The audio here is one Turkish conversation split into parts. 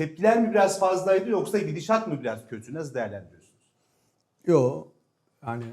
Tepkiler mi biraz fazlaydı yoksa gidişat mı biraz kötü? Nasıl değerlendiriyorsunuz? Yo yani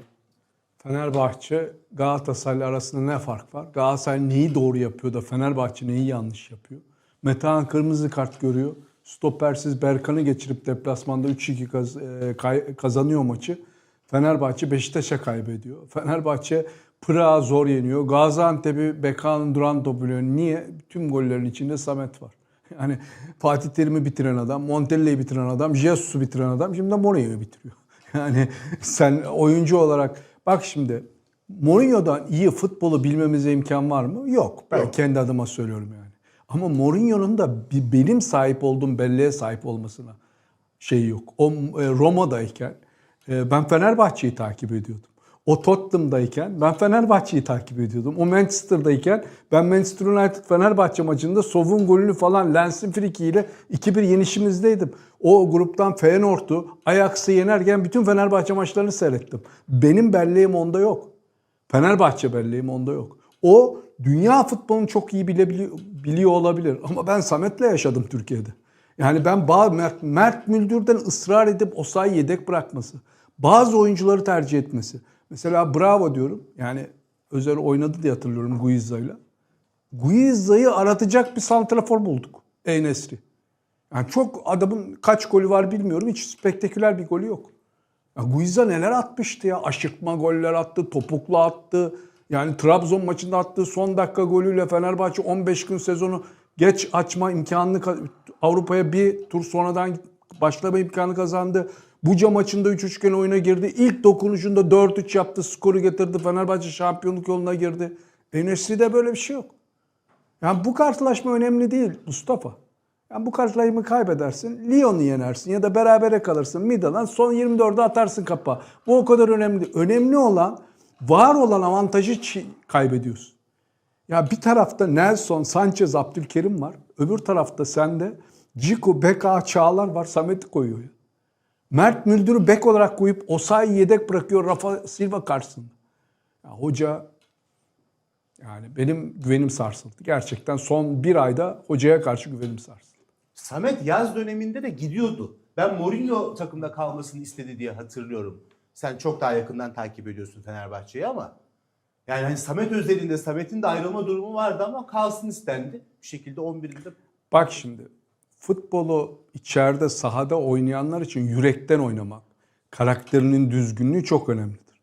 Fenerbahçe Galatasaray arasında ne fark var? Galatasaray neyi doğru yapıyor da Fenerbahçe neyi yanlış yapıyor? Metehan kırmızı kart görüyor. Stopersiz Berkan'ı geçirip deplasmanda 3-2 kaz- e, kazanıyor maçı. Fenerbahçe Beşiktaş'a kaybediyor. Fenerbahçe Pırağı zor yeniyor. Gaziantep'i Bekan'ın duran topuyla. Niye? Tüm gollerin içinde Samet var. Yani Fatih Terim'i bitiren adam, Montella'yı bitiren adam, Jesus'u bitiren adam şimdi de Mourinho'yu bitiriyor. Yani sen oyuncu olarak bak şimdi Mourinho'dan iyi futbolu bilmemize imkan var mı? Yok. Ben Yok. kendi adıma söylüyorum yani. Ama Mourinho'nun da bir benim sahip olduğum belleğe sahip olmasına şey yok. O e, Roma'dayken e, ben Fenerbahçe'yi takip ediyordum. O Tottenham'dayken ben Fenerbahçe'yi takip ediyordum. O Manchester'dayken ben Manchester United Fenerbahçe maçında Sov'un golünü falan Lens'in frikiyle 2-1 yenişimizdeydim. O gruptan Feyenoord'u Ajax'ı yenerken bütün Fenerbahçe maçlarını seyrettim. Benim belleğim onda yok. Fenerbahçe belleğim onda yok. O dünya futbolunu çok iyi biliyor olabilir. Ama ben Samet'le yaşadım Türkiye'de. Yani ben Mert, Mert Müldür'den ısrar edip Osayi yedek bırakması. Bazı oyuncuları tercih etmesi. Mesela bravo diyorum. Yani Özel oynadı diye hatırlıyorum Guizza'yla. Guizza'yı aratacak bir santrafor bulduk. Enesri. Yani çok adamın kaç golü var bilmiyorum. Hiç spektaküler bir golü yok. Ya Guiza neler atmıştı ya. Aşırtma goller attı, topuklu attı. Yani Trabzon maçında attığı son dakika golüyle Fenerbahçe 15 gün sezonu geç açma imkanını ka- Avrupa'ya bir tur sonradan başlama imkanı kazandı. Buca maçında 3-3 gene oyuna girdi. İlk dokunuşunda 4-3 yaptı. Skoru getirdi. Fenerbahçe şampiyonluk yoluna girdi. Enesri'de böyle bir şey yok. Yani bu karşılaşma önemli değil Mustafa. Yani bu karşılaşmayı kaybedersin, Lyon'u yenersin ya da berabere kalırsın. Mida'dan son 24'e atarsın kapa. Bu o kadar önemli. Önemli olan var olan avantajı kaybediyorsun. Ya bir tarafta Nelson, Sanchez, Abdülkerim var. Öbür tarafta sende Ciku, Beka, Çağlar var. Samet'i koyuyor. Mert Müldür'ü bek olarak koyup Osayi yedek bırakıyor Rafa Silva karşısında. Ya hoca yani benim güvenim sarsıldı. Gerçekten son bir ayda hocaya karşı güvenim sarsıldı. Samet yaz döneminde de gidiyordu. Ben Mourinho takımda kalmasını istedi diye hatırlıyorum. Sen çok daha yakından takip ediyorsun Fenerbahçe'yi ama yani hani Samet özelinde Samet'in de ayrılma durumu vardı ama kalsın istendi. Bir şekilde 11'inde Bak şimdi futbolu içeride sahada oynayanlar için yürekten oynamak, karakterinin düzgünlüğü çok önemlidir.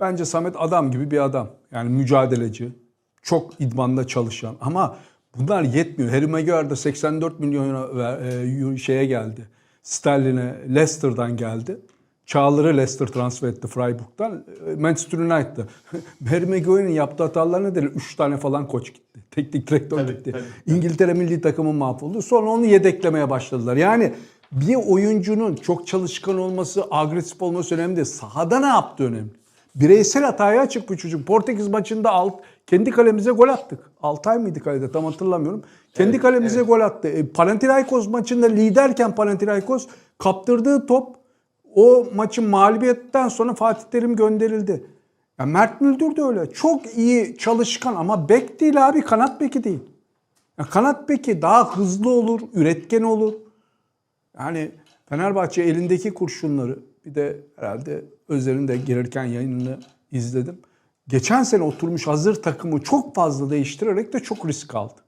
Bence Samet adam gibi bir adam. Yani mücadeleci, çok idmanda çalışan ama bunlar yetmiyor. Harry Maguire da 84 milyona ver- e, şeye geldi. Sterlin'e Leicester'dan geldi. Çağlar'ı Leicester transfer etti Freiburg'dan. E, Manchester United'da. Harry Maguire'in yaptığı hatalar nedir? 3 tane falan koç gitti. Teknik direktör Tabii, gitti. tabii. İngiltere milli takımı mahvoldu. Sonra onu yedeklemeye başladılar. Yani bir oyuncunun çok çalışkan olması, agresif olması önemli değil. Sahada ne yaptığı önemli. Bireysel hataya açık bu çocuk. Portekiz maçında alt, kendi kalemize gol attık. Altay mıydı kalede tam hatırlamıyorum. Kendi Evet, kalemize evet. gol attı. E, Panathinaikos maçında liderken Panathinaikos kaptırdığı top o maçın mağlubiyetten sonra Fatih Terim gönderildi. Ya Mert Müldür de öyle. Çok iyi çalışkan ama bek değil abi kanat beki değil. Ya kanat beki daha hızlı olur, üretken olur. Yani Fenerbahçe elindeki kurşunları bir de herhalde Özer'in de gelirken yayınını izledim. Geçen sene oturmuş hazır takımı çok fazla değiştirerek de çok risk aldı.